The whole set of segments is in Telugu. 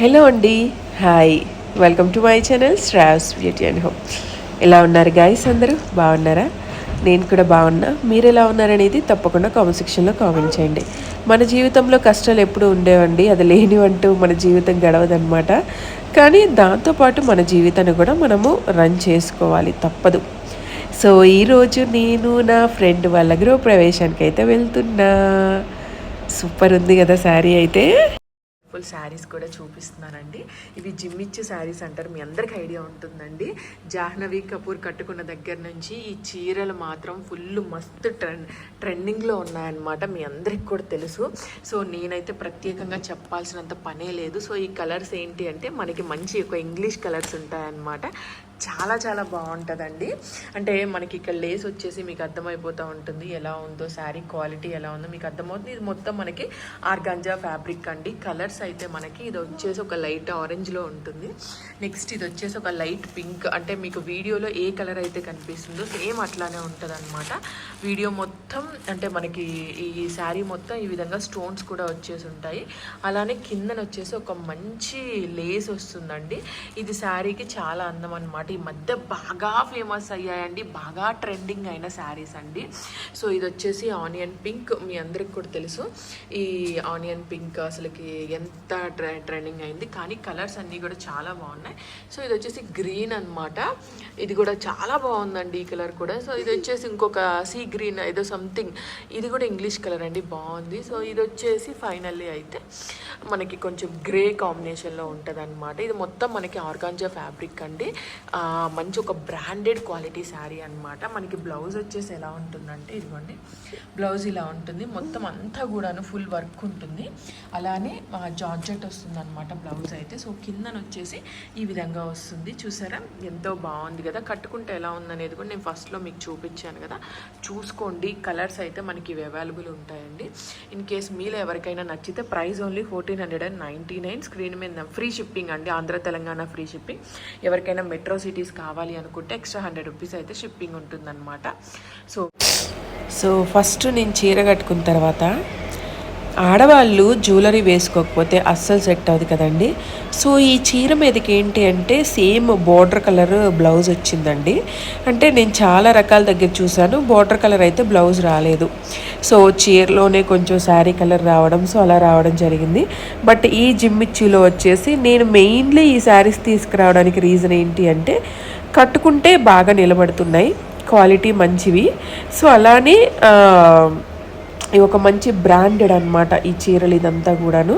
హలో అండి hi welcome to my channel Sravs beauty and home ఎలా ఉన్నారు గాయస్ అందరూ? బాగున్నారా? నేను కూడా బాగున్నా. మీరు ఎలా ఉన్నారనేది తప్పకుండా కామెంట్ సెక్షన్లో కామెంట్ చేయండి. మన జీవితంలో కష్టాలు ఎప్పుడు ఉండేవండి. అది లేనివంటూ మన జీవితం గడవదనమాట కానీ దాంతోపాటు మన జీవితాన్ని కూడా మనము రన్ చేసుకోవాలి. తప్పదు. సో ఈరోజు నేను నా ఫ్రెండ్ వాళ్ళ గృహ ప్రవేశానికి అయితే వెళ్తున్నా. సూపర్ ఉంది కదా శారీ అయితే. ఫుల్ శారీస్ కూడా చూపిస్తున్నానండి. ఇవి జిమ్మిచ్చు శారీస్ అంటారు. మీ అందరికి ఐడియా ఉంటుందండి. జాహ్నవి కపూర్ కట్టుకున్న దగ్గర నుంచి ఈ చీరలు మాత్రం ఫుల్ మస్తు ట్రెండ్ ట్రెండింగ్లో ఉన్నాయన్నమాట. మీ అందరికి కూడా తెలుసు. సో నేనైతే ప్రత్యేకంగా చెప్పాల్సినంత పనే లేదు. సో ఈ కలర్స్ ఏంటి అంటే మనకి మంచి ఒక ఇంగ్లీష్ కలర్స్ ఉంటాయన్నమాట. చాలా చాలా బాగుంటుందండి. అంటే మనకి ఇక్కడ లేస్ వచ్చేసి మీకు అర్థమైపోతూ ఉంటుంది. ఎలా ఉందో శారీ క్వాలిటీ ఎలా ఉందో మీకు అర్థమవుతుంది. ఇది మొత్తం మనకి ఆర్గాంజా ఫ్యాబ్రిక్ అండి. కలర్స్ అయితే మనకి ఇది వచ్చేసి ఒక లైట్ ఆరెంజ్లో ఉంటుంది. నెక్స్ట్ ఇది వచ్చేసి ఒక లైట్ పింక్. అంటే మీకు వీడియోలో ఏ కలర్ అయితే కనిపిస్తుందో సేమ్ అట్లానే ఉంటుంది అనమాట వీడియో మొత్తం అంటే మనకి ఈ శారీ మొత్తం ఈ విధంగా స్టోన్స్ కూడా వచ్చేసి ఉంటాయి. అలానే కిందన వచ్చేసి ఒక మంచి లేస్ వస్తుందండి. ఇది శారీకి చాలా అందం అనమాట ఈ మధ్య బాగా ఫేమస్ అయ్యాయండి. బాగా ట్రెండింగ్ అయిన శారీస్ అండి. సో ఇది వచ్చేసి ఆనియన్ పింక్ మీ అందరికి కూడా తెలుసు. ఈ ఆనియన్ పింక్ అసలుకి ఎంత ట్రె ట్రెండింగ్ అయింది. కానీ కలర్స్ అన్నీ కూడా చాలా బాగున్నాయి. సో ఇది వచ్చేసి గ్రీన్ అన్నమాట. ఇది కూడా చాలా బాగుందండి ఈ కలర్ కూడా. సో ఇది వచ్చేసి ఇంకొక సీ గ్రీన్ ఏదో సంథింగ్ ఇది కూడా ఇంగ్లీష్ కలర్ అండి. బాగుంది. సో ఇది వచ్చేసి ఫైనల్లీ అయితే మనకి కొంచెం గ్రే కాంబినేషన్లో ఉంటుంది అనమాట ఇది మొత్తం మనకి ఆర్గాంజా ఫ్యాబ్రిక్ అండి. మంచి ఒక బ్రాండెడ్ క్వాలిటీ శారీ అనమాట మనకి బ్లౌజ్ వచ్చేసి ఎలా ఉంటుందంటే ఇదిగోండి. బ్లౌజ్ ఇలా ఉంటుంది. మొత్తం అంతా కూడాను ఫుల్ వర్క్ ఉంటుంది. అలానే జార్జెట్ వస్తుంది అనమాట బ్లౌజ్ అయితే. సో కిందన వచ్చేసి ఈ విధంగా వస్తుంది. చూసారా? ఎంతో బాగుంది కదా. కట్టుకుంటే ఎలా ఉందనేది కూడా నేను ఫస్ట్లో మీకు చూపించాను కదా. చూసుకోండి. కలర్స్ అయితే మనకి ఇవి అవైలబుల్ ఉంటాయండి. ఇన్ కేస్ మీలో ఎవరికైనా నచ్చితే price only fourteen hundred and ninety nine screen మీద ఫ్రీ షిప్పింగ్ అండి. ఆంధ్ర తెలంగాణ ఫ్రీ షిప్పింగ్ ఎవరికైనా మెట్రో సిటీ సిటీస్ కావాలి అనుకుంటే ఎక్స్ట్రా హండ్రెడ్ రూపీస్ అయితే షిప్పింగ్ ఉంటుందన్నమాట. సో సో ఫస్ట్ నేను చీర కట్టుకున్న తర్వాత ఆడవాళ్ళు జ్యువెలరీ వేసుకోకపోతే అస్సలు సెట్ అవుతుంది కదండి. సో ఈ చీర మీదకి ఏంటి అంటే సేమ్ బార్డర్ కలర్ బ్లౌజ్ వచ్చిందండి. అంటే నేను చాలా రకాల దగ్గర చూశాను బార్డర్ కలర్ అయితే బ్లౌజ్ రాలేదు. సో చీరలోనే కొంచెం శారీ కలర్ రావడం సో అలా రావడం జరిగింది. బట్ ఈ జిమ్మిచ్చులో వచ్చేసి నేను మెయిన్లీ ఈ శారీస్ తీసుకురావడానికి రీజన్ ఏంటి అంటే కట్టుకుంటే బాగా నిలబడుతున్నాయి క్వాలిటీ మంచివి. సో అలానే ఇవి ఒక మంచి బ్రాండెడ్ అనమాట ఈ చీరలు ఇదంతా కూడాను.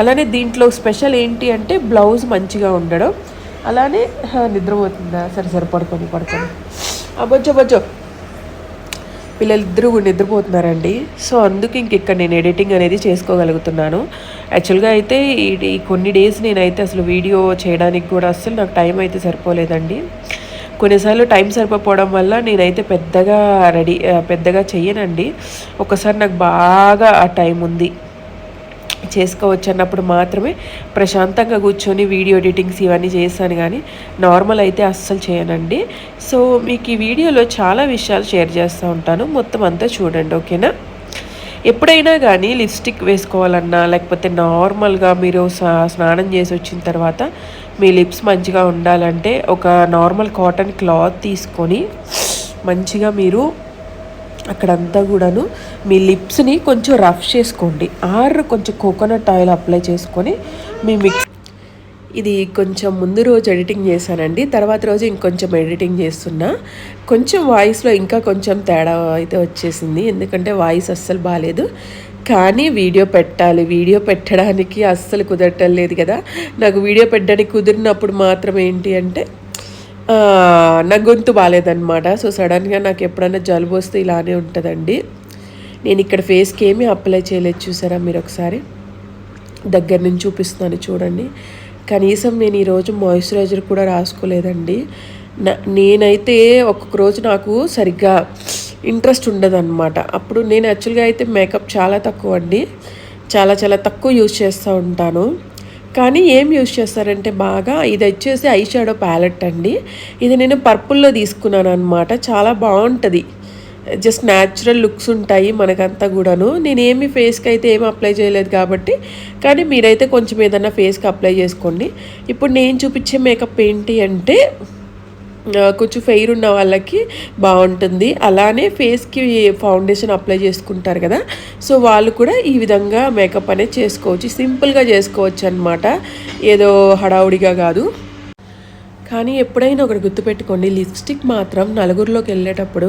అలానే దీంట్లో స్పెషల్ ఏంటి అంటే బ్లౌజ్ మంచిగా ఉండడం. అలానే నిద్రపోతుందా? సరే సరే పడుకొని. పడుకొని అబ్బొచ్చో బొచ్చో పిల్లలిద్దరూ కూడా నిద్రపోతున్నారండి. సో అందుకు ఇంక ఇక్కడ నేను ఎడిటింగ్ అనేది చేసుకోగలుగుతున్నాను. యాక్చువల్గా అయితే ఈ ఈ కొన్ని డేస్ నేనైతే అసలు వీడియో చేయడానికి కూడా అస్సలు నాకు టైం అయితే సరిపోలేదండి. కొన్నిసార్లు టైం సరిపోవడం వల్ల నేనైతే పెద్దగా రెడీ పెద్దగా చెయ్యనండి. ఒకసారి నాకు బాగా ఆ టైం ఉంది. చేసుకోవచ్చు అన్నప్పుడు మాత్రమే ప్రశాంతంగా కూర్చొని వీడియో ఎడిటింగ్స్ ఇవన్నీ చేశాను కానీ నార్మల్ అయితే అస్సలు చేయనండి. సో మీకు ఈ వీడియోలో చాలా విషయాలు షేర్ చేస్తూ ఉంటాను. మొత్తం అంతా చూడండి ఓకేనా? ఎప్పుడైనా కానీ లిప్స్టిక్ వేసుకోవాలన్నా లేకపోతే నార్మల్గా మీరు స్నానం చేసి వచ్చిన తర్వాత మీ లిప్స్ మంచిగా ఉండాలంటే ఒక నార్మల్ కాటన్ క్లాత్ తీసుకొని మంచిగా మీరు అక్కడంతా కూడాను మీ లిప్స్ని కొంచెం రఫ్ చేసుకోండి. ఆర్ కొంచెం కోకోనట్ ఆయిల్ అప్లై చేసుకొని మీ మిక్స్ ఇది కొంచెం ముందు రోజు ఎడిటింగ్ చేశానండి. తర్వాత రోజు ఇంకొంచెం ఎడిటింగ్ చేస్తున్నా. కొంచెం వాయిస్లో ఇంకా కొంచెం తేడా అయితే వచ్చేసింది. ఎందుకంటే వాయిస్ అస్సలు బాగాలేదు కానీ వీడియో పెట్టాలి. వీడియో పెట్టడానికి అస్సలు కుదరటం లేదు కదా. నాకు వీడియో పెట్టడానికి కుదిరినప్పుడు మాత్రం ఏంటి అంటే నా గొంతు బాగాలేదన్నమాట సో సడన్గా నాకు ఎప్పుడైనా జలుబు వస్తే ఇలానే ఉంటుందండి. నేను ఇక్కడ ఫేస్కి ఏమీ అప్లై చేయలేదు. చూసారా మీరు ఒకసారి? దగ్గర నుంచి చూపిస్తున్నాను. చూడండి. కనీసం నేను ఈరోజు మాయిశ్చరైజర్ కూడా రాసుకోలేదండి. నా- నేనైతే ఒక్కొక్క రోజు నాకు సరిగ్గా ఇంట్రెస్ట్ ఉండదన్నమాట. అప్పుడు నేను యాక్చువల్గా అయితే మేకప్ చాలా తక్కువ అండి చాలా చాలా తక్కువ యూజ్ చేస్తూ ఉంటాను. కానీ ఏం యూజ్ చేస్తారంటే బాగా ఇది వచ్చేసి ఐ షాడో ప్యాలెట్ అండి. ఇది నేను పర్పుల్లో తీసుకున్నాను అనమాట చాలా బాగుంటుంది. జస్ట్ న్యాచురల్ లుక్స్ ఉంటాయి మనకంతా కూడాను. నేనేమి ఫేస్కి అయితే ఏమి అప్లై చేయలేదు కాబట్టి కానీ మీరైతే కొంచెం ఏదన్నా ఫేస్కి అప్లై చేసుకోండి. ఇప్పుడు నేను చూపించే మేకప్ ఏంటి అంటే కొంచెం ఫెయిర్ ఉన్న వాళ్ళకి బాగుంటుంది. అలానే ఫేస్కి ఫౌండేషన్ అప్లై చేసుకుంటారు కదా. సో వాళ్ళు కూడా ఈ విధంగా మేకప్ అనేది చేసుకోవచ్చు. సింపుల్గా చేసుకోవచ్చు అనమాట ఏదో హడావుడిగా కాదు. కానీ ఎప్పుడైనా ఒకటి గుర్తుపెట్టుకోండి లిప్స్టిక్ మాత్రం నలుగురిలోకి వెళ్ళేటప్పుడు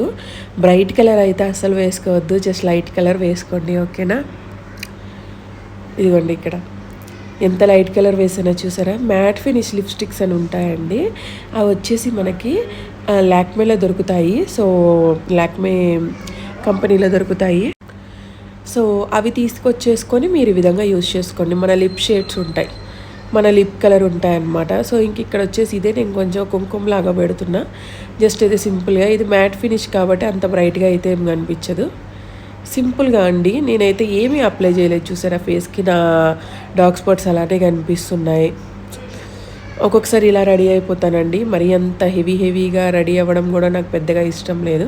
బ్రైట్ కలర్ అయితే అసలు వేసుకోవద్దు జస్ట్ లైట్ కలర్ వేసుకోండి ఓకేనా? ఇదిగోండి ఇక్కడ. ఎంత లైట్ కలర్ వేసానో చూసారా? మ్యాట్ ఫినిష్ లిప్స్టిక్స్ అని ఉంటాయండి. అవి వచ్చేసి మనకి లాక్మేలో దొరుకుతాయి. సో లాక్మే కంపెనీలో దొరుకుతాయి. సో అవి తీసుకొచ్చేసుకొని మీరు ఈ విధంగా యూజ్ చేసుకోండి. మన లిప్ షేడ్స్ ఉంటాయి. మన లిప్ కలర్ ఉంటాయన్నమాట. సో ఇంక ఇక్కడ వచ్చేసి ఇదే నేను కొంచెం కుంకుమలాగా పెడుతున్నా. జస్ట్ ఇది సింపుల్గా ఇది మ్యాట్ ఫినిష్ కాబట్టి అంత బ్రైట్గా అయితే ఏం కనిపించదు. సింపుల్గా అండి. నేనైతే ఏమీ అప్లై చేయలేదు. చూసారా? ఫేస్కి నా డార్క్ స్పాట్స్ అలానే కనిపిస్తున్నాయి. ఒక్కొక్కసారి ఇలా రెడీ అయిపోతానండి. మరి అంత హెవీ హెవీగా రెడీ అవ్వడం కూడా నాకు పెద్దగా ఇష్టం లేదు.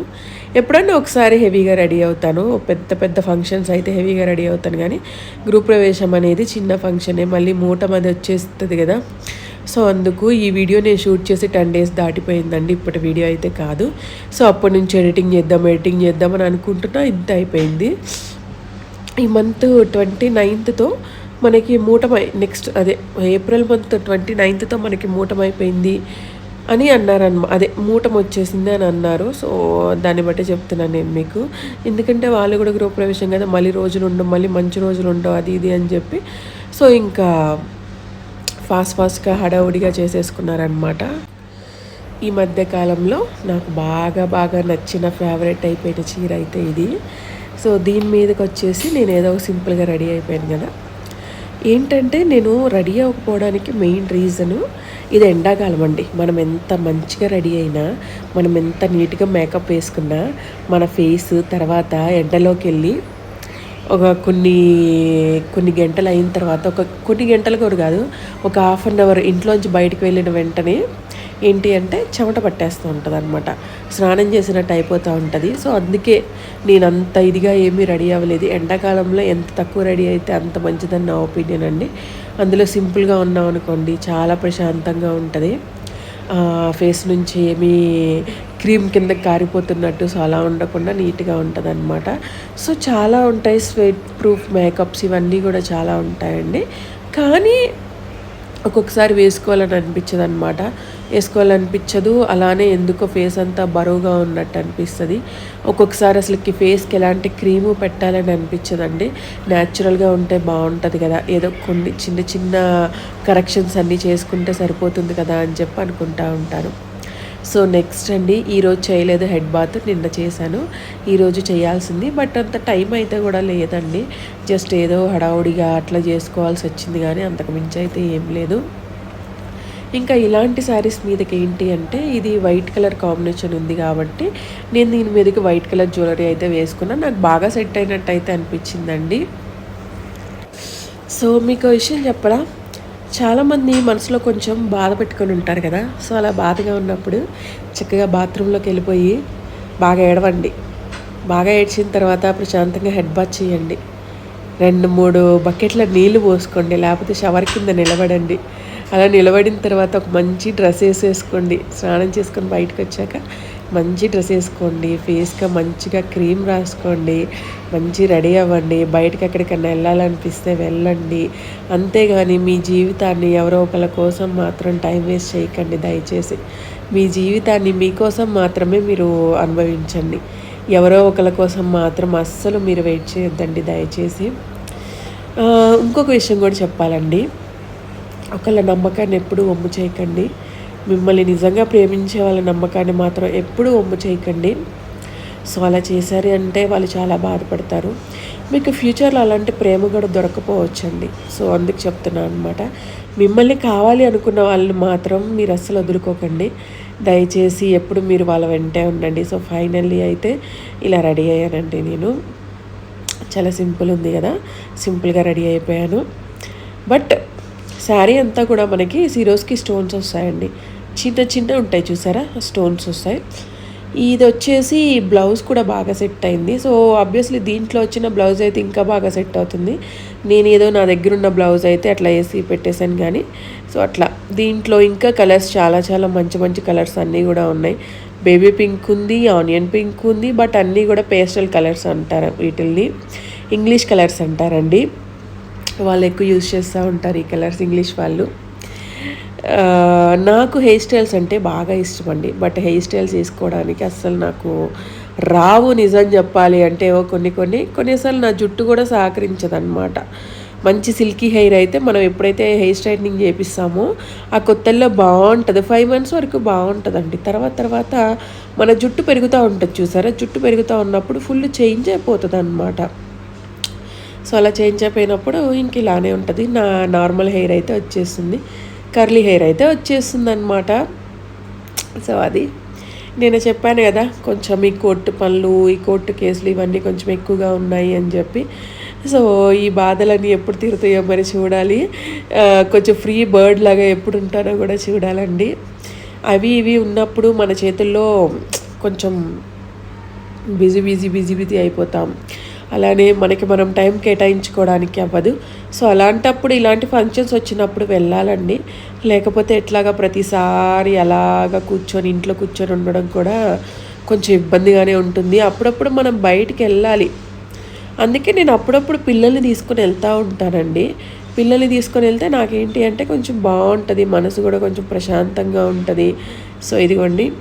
ఎప్పుడన్నా ఒకసారి హెవీగా రెడీ అవుతాను. పెద్ద పెద్ద ఫంక్షన్స్ అయితే హెవీగా రెడీ అవుతాను కానీ గృహ ప్రవేశం అనేది చిన్న ఫంక్షనే. మళ్ళీ మూట మది వచ్చేస్తుంది కదా. సో అందుకు ఈ వీడియో నేను షూట్ చేసి టెన్ డేస్ దాటిపోయిందండి. ఇప్పటి వీడియో అయితే కాదు. సో అప్పటి నుంచి ఎడిటింగ్ చేద్దాం ఎడిటింగ్ చేద్దాం అని అనుకుంటున్నా. ఇంత అయిపోయింది. ఈ మంత్ ట్వంటీ నైన్త్తో మనకి మూటమై నెక్స్ట్ అదే ఏప్రిల్ మంత్ ట్వంటీ నైన్త్తో మనకి మూటమైపోయింది అని అన్నారనమా అదే మూటం వచ్చేసింది అని అన్నారు. సో దాన్ని బట్టి చెప్తున్నాను నేను మీకు. ఎందుకంటే వాళ్ళు కూడా గృహప్రవేశం కదా మళ్ళీ రోజులు ఉండవు మళ్ళీ మంచి రోజులు ఉండవు అది ఇది అని చెప్పి. సో ఇంకా ఫాస్ట్ ఫాస్ట్గా హడావుడిగా చేసేసుకున్నారనమాట. ఈ మధ్య కాలంలో నాకు బాగా బాగా నచ్చిన ఫేవరెట్ అయిపోయిన చీర అయితే ఇది. సో దీని మీదకి వచ్చేసి నేను ఏదో ఒక సింపుల్గా రెడీ అయిపోయాను కదా. ఏంటంటే నేను రెడీ అవ్వకపోవడానికి మెయిన్ రీజను ఇది ఎండాకాలం అండి. మనం ఎంత మంచిగా రెడీ అయినా మనం ఎంత నీట్గా మేకప్ వేసుకున్నా మన ఫేస్ తర్వాత ఎండలోకి వెళ్ళి ఒక కొన్ని కొన్ని గంటలు అయిన తర్వాత ఒక కొన్ని గంటలు కూడా కాదు ఒక హాఫ్ అన్ అవర్ ఇంట్లోంచి బయటకు వెళ్ళిన వెంటనే ఏంటి అంటే చెమట పట్టేస్తూ ఉంటుంది అనమాట స్నానం చేసినట్టు అయిపోతూ ఉంటుంది. సో అందుకే నేను అంత ఇదిగా ఏమీ రెడీ అవ్వలేదు. ఎండాకాలంలో ఎంత తక్కువ రెడీ అయితే అంత మంచిదని నా ఒపీనియన్ అండి. అందులో సింపుల్గా ఉన్నాం అనుకోండి చాలా ప్రశాంతంగా ఉంటుంది. ఫేస్ నుంచి ఏమీ క్రీమ్ కింద కారిపోతున్నట్టు సో అలా ఉండకుండా నీట్గా ఉంటుంది అనమాట సో చాలా ఉంటాయి స్వెట్ ప్రూఫ్ మేకప్స్ ఇవన్నీ కూడా చాలా ఉంటాయండి. కానీ ఒక్కొక్కసారి వేసుకోవాలని అనిపించదు అనమాట వేసుకోవాలనిపించదు అలానే ఎందుకో ఫేస్ అంతా బరువుగా ఉన్నట్టు అనిపిస్తుంది. ఒక్కొక్కసారి అసలుకి ఫేస్కి ఎలాంటి క్రీము పెట్టాలని అనిపించదండి. న్యాచురల్గా ఉంటే బాగుంటుంది కదా. ఏదో కొన్ని చిన్న చిన్న కరెక్షన్స్ అన్నీ చేసుకుంటే సరిపోతుంది కదా అని చెప్పి అనుకుంటా ఉంటాను. సో నెక్స్ట్ అండి ఈరోజు చేయలేదు హెడ్ బాత్ నిన్న చేశాను. ఈరోజు చేయాల్సింది బట్ అంత టైం అయితే కూడా లేదండి. జస్ట్ ఏదో హడావుడిగా అట్లా చేసుకోవాల్సి వచ్చింది కానీ అంతకు మించి అయితే ఏం లేదు. ఇంకా ఇలాంటి శారీస్ మీదకి ఏంటి అంటే ఇది వైట్ కలర్ కాంబినేషన్ ఉంది కాబట్టి నేను దీని మీదకి వైట్ కలర్ జ్యువెలరీ అయితే వేసుకున్నాను నాకు బాగా సెట్ అయినట్టు అయితే అనిపించిందండి. సో మీకు విషయం చెప్పరా చాలామంది మనసులో కొంచెం బాధ పెట్టుకొని ఉంటారు కదా. సో అలా బాధగా ఉన్నప్పుడు చక్కగా బాత్రూంలోకి వెళ్ళిపోయి బాగా ఏడవండి. బాగా ఏడ్చిన తర్వాత ప్రశాంతంగా హెడ్ బాత్ చేయండి. రెండు మూడు బకెట్ల నీళ్ళు పోసుకోండి. లేకపోతే షవర్ కింద నిలబడండి. అలా నిలబడిన తర్వాత ఒక మంచి డ్రెస్ వేసేసుకోండి. స్నానం చేసుకొని బయటకు వచ్చాక మంచి డ్రెస్ వేసుకోండి ఫేస్గా మంచిగా క్రీమ్ రాసుకోండి మంచి రెడీ అవ్వండి బయటకు ఎక్కడికన్నా వెళ్ళాలనిపిస్తే వెళ్ళండి. అంతేగాని మీ జీవితాన్ని ఎవరో ఒకళ్ళ కోసం మాత్రం టైం వేస్ట్ చేయకండి దయచేసి. మీ జీవితాన్ని మీకోసం మాత్రమే మీరు అనుభవించండి. ఎవరో ఒకళ్ళ కోసం మాత్రం అస్సలు మీరు వెయిట్ చేయొద్దండి దయచేసి. ఇంకొక విషయం కూడా చెప్పాలండి. ఒకళ్ళ నమ్మకాన్ని ఎప్పుడూ వమ్ము చేయకండి. మిమ్మల్ని నిజంగా ప్రేమించే వాళ్ళ నమ్మకాన్ని మాత్రం ఎప్పుడూ ఒమ్ము చేయకండి. సో అలా చేశారు అంటే వాళ్ళు చాలా బాధపడతారు. మీకు ఫ్యూచర్లో అలాంటి ప్రేమ కూడా దొరకపోవచ్చండి. సో అందుకు చెప్తున్నాను అనమాట మిమ్మల్ని కావాలి అనుకున్న వాళ్ళని మాత్రం మీరు అస్సలు వదులుకోకండి. దయచేసి ఎప్పుడు మీరు వాళ్ళ వెంటే ఉండండి. సో ఫైనల్లీ అయితే ఇలా రెడీ అయ్యానండి నేను. చాలా సింపుల్ ఉంది కదా. సింపుల్గా రెడీ అయిపోయాను. బట్ శారీ అంతా కూడా మనకి సిరోస్కి స్టోన్స్ వస్తాయండి. చిన్న చిన్న ఉంటాయి చూసారా? స్టోన్స్ వస్తాయి. ఇది వచ్చేసి బ్లౌజ్ కూడా బాగా సెట్ అయింది. సో ఆబ్వియస్లీ దీంట్లో వచ్చిన బ్లౌజ్ అయితే ఇంకా బాగా సెట్ అవుతుంది. నేను ఏదో నా దగ్గర ఉన్న బ్లౌజ్ అయితే అట్లా వేసి పెట్టేశాను కానీ సో అట్లా. దీంట్లో ఇంకా కలర్స్ చాలా చాలా మంచి మంచి కలర్స్ అన్నీ కూడా ఉన్నాయి. బేబీ పింక్ ఉంది ఆనియన్ పింక్ ఉంది బట్ అన్నీ కూడా పేస్టల్ కలర్స్ అంటారు వీటిల్ని. ఇంగ్లీష్ కలర్స్ అంటారండి. వాళ్ళు ఎక్కువ యూజ్ చేస్తూ ఉంటారు ఈ కలర్స్ ఇంగ్లీష్ వాళ్ళు. నాకు హెయిర్ స్టైల్స్ అంటే బాగా ఇష్టం అండి. బట్ హెయిర్ స్టైల్స్ వేసుకోవడానికి అస్సలు నాకు రావు నిజం చెప్పాలి అంటే ఏవో కొన్ని కొన్ని కొన్నిసార్లు నా జుట్టు కూడా సహకరించదనమాట మంచి సిల్కీ హెయిర్ అయితే మనం ఎప్పుడైతే హెయిర్ స్ట్రైట్నింగ్ చేపిస్తామో ఆ కొత్తల్లో బాగుంటుంది. ఫైవ్ మంత్స్ వరకు బాగుంటుందండి. తర్వాత తర్వాత మన జుట్టు పెరుగుతూ ఉంటుంది చూసారా? జుట్టు పెరుగుతూ ఉన్నప్పుడు ఫుల్ చేంజ్ అయిపోతుంది అనమాట సో అలా చేంజ్ అయిపోయినప్పుడు ఇంక ఇలానే ఉంటుంది. నా నార్మల్ హెయిర్ అయితే వచ్చేస్తుంది కర్లీ హెయిర్ అయితే వచ్చేస్తుంది అనమాట సో అది నేను చెప్పాను కదా కొంచెం ఈ కోర్టు పనులు ఈ కోర్టు కేసులు ఇవన్నీ కొంచెం ఎక్కువగా ఉన్నాయి అని చెప్పి. సో ఈ బాధలన్నీ ఎప్పుడు తీరుతాయో మరి చూడాలి. కొంచెం ఫ్రీ బర్డ్ లాగా ఎప్పుడు ఉంటానో కూడా చూడాలండి. అవి ఇవి ఉన్నప్పుడు మన చేతుల్లో కొంచెం బిజీ బిజీ బిజీ బిజీ అయిపోతాం. అలానే మనకి మనం టైం కేటాయించుకోవడానికి అవ్వదు. సో అలాంటప్పుడు ఇలాంటి ఫంక్షన్స్ వచ్చినప్పుడు వెళ్ళాలండి. లేకపోతే ఎట్లాగా ప్రతిసారి అలాగా కూర్చొని ఇంట్లో కూర్చొని ఉండడం కూడా కొంచెం ఇబ్బందిగానే ఉంటుంది. అప్పుడప్పుడు మనం బయటికి వెళ్ళాలి. అందుకే నేను అప్పుడప్పుడు పిల్లల్ని తీసుకొని వెళ్తూ ఉంటానండి. పిల్లల్ని తీసుకొని వెళ్తే నాకేంటి అంటే కొంచెం బాగుంటుంది. మనసు కూడా కొంచెం ప్రశాంతంగా ఉంటుంది. సో ఇదిగోండి.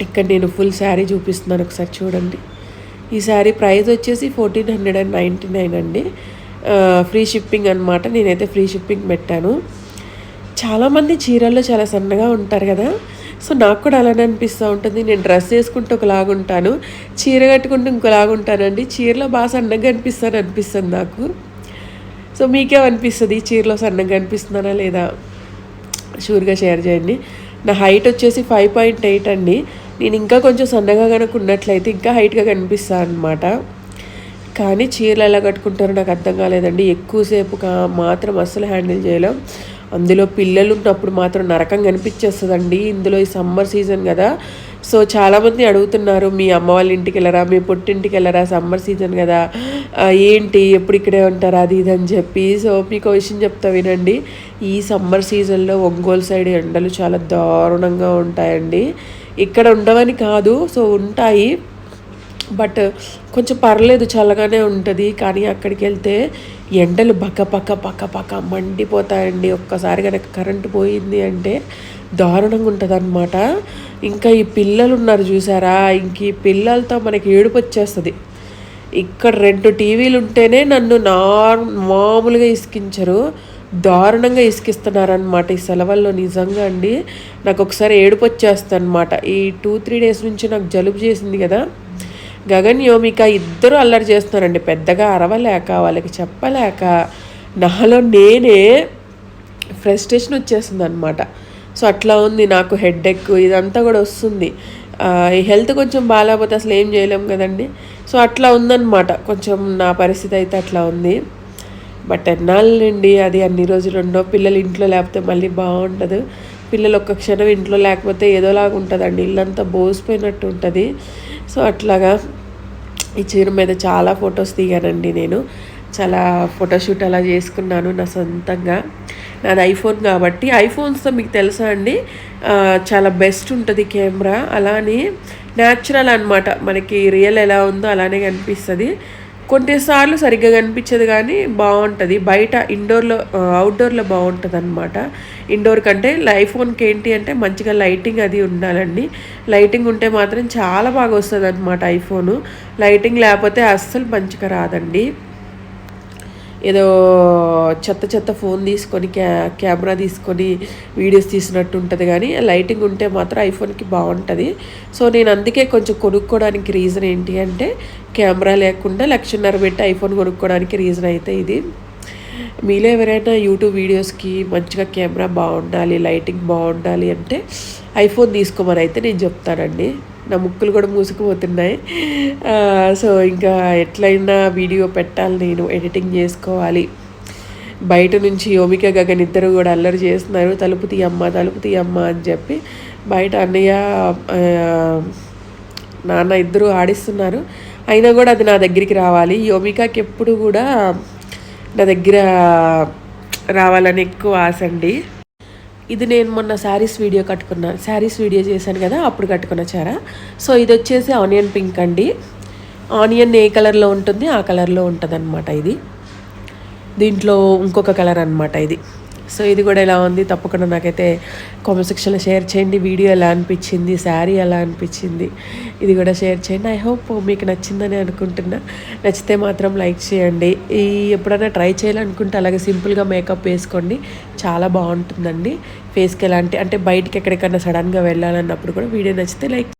ఇక్కడ నేను ఫుల్ శారీ చూపిస్తున్నాను. ఒకసారి చూడండి. ఈ శారీ ప్రైస్ వచ్చేసి fourteen hundred and ninety nine అండి ఫ్రీ షిప్పింగ్ అనమాట నేనైతే ఫ్రీ షిప్పింగ్ పెట్టాను. చాలామంది చీరల్లో చాలా సన్నగా ఉంటారు కదా. సో నాకు కూడా అలానే అనిపిస్తూ ఉంటుంది. నేను డ్రెస్ వేసుకుంటే ఒకలాగా ఉంటాను. చీర కట్టుకుంటే ఇంకోలాగా ఉంటానండి. చీరలో బాగా సన్నగా అనిపిస్తాను అనిపిస్తుంది నాకు. సో మీకేమనిపిస్తుంది? అనిపిస్తుంది చీరలో సన్నగా అనిపిస్తున్నానా లేదా? షూర్గా షేర్ చేయండి. నా హైట్ వచ్చేసి ఫైవ్ పాయింట్ ఎయిట్ అండి. నేను ఇంకా కొంచెం సన్నగా కనుక ఉన్నట్లయితే ఇంకా హైట్గా కనిపిస్తాను అనమాట కానీ చీరలు ఎలా కట్టుకుంటారో నాకు అర్థం కాలేదండి. ఎక్కువసేపు కా- మాత్రం అస్సలు హ్యాండిల్ చేయలేం. అందులో పిల్లలు ఉన్నప్పుడు మాత్రం నరకం కనిపించేస్తుందండి. ఇందులో ఈ సమ్మర్ సీజన్ కదా. సో చాలామంది అడుగుతున్నారు మీ అమ్మ వాళ్ళ ఇంటికి వెళ్ళరా? మీ పుట్టింటికి వెళ్ళరా? సమ్మర్ సీజన్ కదా. ఏంటి? ఎప్పుడు ఇక్కడే ఉంటారా? అది ఇది అని చెప్పి. సో మీకు విషయం చెప్తా వినండి. ఈ సమ్మర్ సీజన్లో ఒంగోలు సైడ్ ఎండలు చాలా దారుణంగా ఉంటాయండి. ఇక్కడ ఉండవని కాదు సో ఉంటాయి. బట్ కొంచెం పర్లేదు చల్లగానే ఉంటుంది. కానీ అక్కడికి వెళ్తే ఎండలు పక్క పక్క పక్క పక్క మండిపోతాయండి. ఒక్కసారి కనుక కరెంటు పోయింది అంటే దారుణంగా ఉంటుంది అనమాట ఇంకా ఈ పిల్లలు ఉన్నారు చూసారా? ఇంక ఈ పిల్లలతో మనకి ఏడుపు వచ్చేస్తుంది. ఇక్కడ రెండు టీవీలు ఉంటేనే నన్ను నార్ మామూలుగా ఇసికించరు. దారుణంగా ఇసుకిస్తున్నారనమాట ఈ సెలవుల్లో. నిజంగా అండి నాకు ఒకసారి ఏడుపు వచ్చేస్తుంది అనమాట ఈ టూ త్రీ డేస్ నుంచి నాకు జలుబు చేసింది కదా. గగన్ యోమిక ఇద్దరు అల్లరి చేస్తున్నారండి. పెద్దగా అరవలేక వాళ్ళకి చెప్పలేక నాలో నేనే ఫ్రస్ట్రేషన్ వచ్చేసింది అనమాట సో అట్లా ఉంది నాకు హెడ్ ఎక్ ఇదంతా కూడా వస్తుంది. ఈ హెల్త్ కొంచెం బాగాలేకపోతే అసలు ఏం చేయలేం కదండి. సో అట్లా ఉందన్నమాట. కొంచెం నా పరిస్థితి అయితే అట్లా ఉంది. బట్ ఎన్నాళ్ళండి అది అన్ని రోజులు ఉండవు. పిల్లలు ఇంట్లో లేకపోతే మళ్ళీ బాగుండదు. పిల్లలు ఒక్క క్షణం ఇంట్లో లేకపోతే ఏదోలాగా ఉంటుందండి. ఇల్లంతా బోసిపోయినట్టు ఉంటుంది. సో అట్లాగా ఈ చీర మీద చాలా ఫొటోస్ దిగానండి నేను. చాలా ఫోటోషూట్ అలా చేసుకున్నాను నా సొంతంగా. నాది ఐఫోన్ కాబట్టి ఐఫోన్స్తో మీకు తెలుసా అండి? చాలా బెస్ట్ ఉంటుంది కెమెరా. అలానే న్యాచురల్ అనమాట మనకి రియల్ ఎలా ఉందో అలానే కనిపిస్తుంది. కొన్నిసార్లు సరిగ్గా కనిపించదు కానీ బాగుంటుంది. బయట ఇండోర్లో అవుట్డోర్లో బాగుంటుంది అనమాట ఇండోర్ కంటే ఐఫోన్కి ఏంటి అంటే మంచిగా లైటింగ్ అది ఉండాలండి. లైటింగ్ ఉంటే మాత్రం చాలా బాగా వస్తుంది అనమాట ఐఫోను లైటింగ్ లేకపోతే అస్సలు మంచిగా రాదండి. ఏదో చెత్త చెత్త ఫోన్ తీసుకొని క్యా కెమెరా తీసుకొని వీడియోస్ తీసినట్టు ఉంటుంది కానీ లైటింగ్ ఉంటే మాత్రం ఐఫోన్కి బాగుంటుంది. సో నేను అందుకే కొంచెం కొనుక్కోవడానికి రీజన్ ఏంటి అంటే కెమెరా లేకుండా లక్షన్నర పెట్టి ఐఫోన్ కొనుక్కోవడానికి రీజన్ అయితే ఇది. మీలో ఎవరైనా యూట్యూబ్ వీడియోస్కి మంచిగా కెమెరా బాగుండాలి లైటింగ్ బాగుండాలి అంటే ఐఫోన్ తీసుకోమని అయితే నేను చెప్తానండి. నా ముక్కులు కూడా మూసుకుపోతున్నాయి. సో ఇంకా ఎట్లయినా వీడియో పెట్టాలి నేను ఎడిటింగ్ చేసుకోవాలి. బయట నుంచి యోమిక గగన్ ఇద్దరు కూడా అల్లరి చేస్తున్నారు. తలుపు తీయమ్మ తలుపు తీయమ్మ అని చెప్పి బయట అన్నయ్య నాన్న ఇద్దరు ఆడిస్తున్నారు. అయినా కూడా అది నా దగ్గరికి రావాలి. యోమికాకి ఎప్పుడు కూడా నా దగ్గర రావాలని ఎక్కువ ఆశ అండి. ఇది నేను మొన్న శారీస్ వీడియో కట్టుకున్నాను శారీస్ వీడియో చేశాను కదా అప్పుడు కట్టుకున్న చారా. సో ఇది వచ్చేసి ఆనియన్ పింక్ అండి. ఆనియన్ ఏ కలర్లో ఉంటుంది ఆ కలర్లో ఉంటుంది ఇది. దీంట్లో ఇంకొక కలర్ అన్నమాట ఇది. సో ఇది కూడా ఎలా ఉంది తప్పకుండా నాకైతే కామెంట్ సెక్షన్లో షేర్ చేయండి. వీడియో ఎలా అనిపించింది శారీ ఎలా అనిపించింది ఇది కూడా షేర్ చేయండి. ఐ హోప్ మీకు నచ్చిందని అనుకుంటున్నా. నచ్చితే మాత్రం లైక్ చేయండి. ఈ ఎప్పుడైనా ట్రై చేయాలనుకుంటే అలాగే సింపుల్గా మేకప్ వేసుకోండి. చాలా బాగుంటుందండి. ఫేస్కి ఎలాంటి అంటే బయటికి ఎక్కడికైనా సడన్గా వెళ్ళాలన్నప్పుడు కూడా వీడియో నచ్చితే లైక్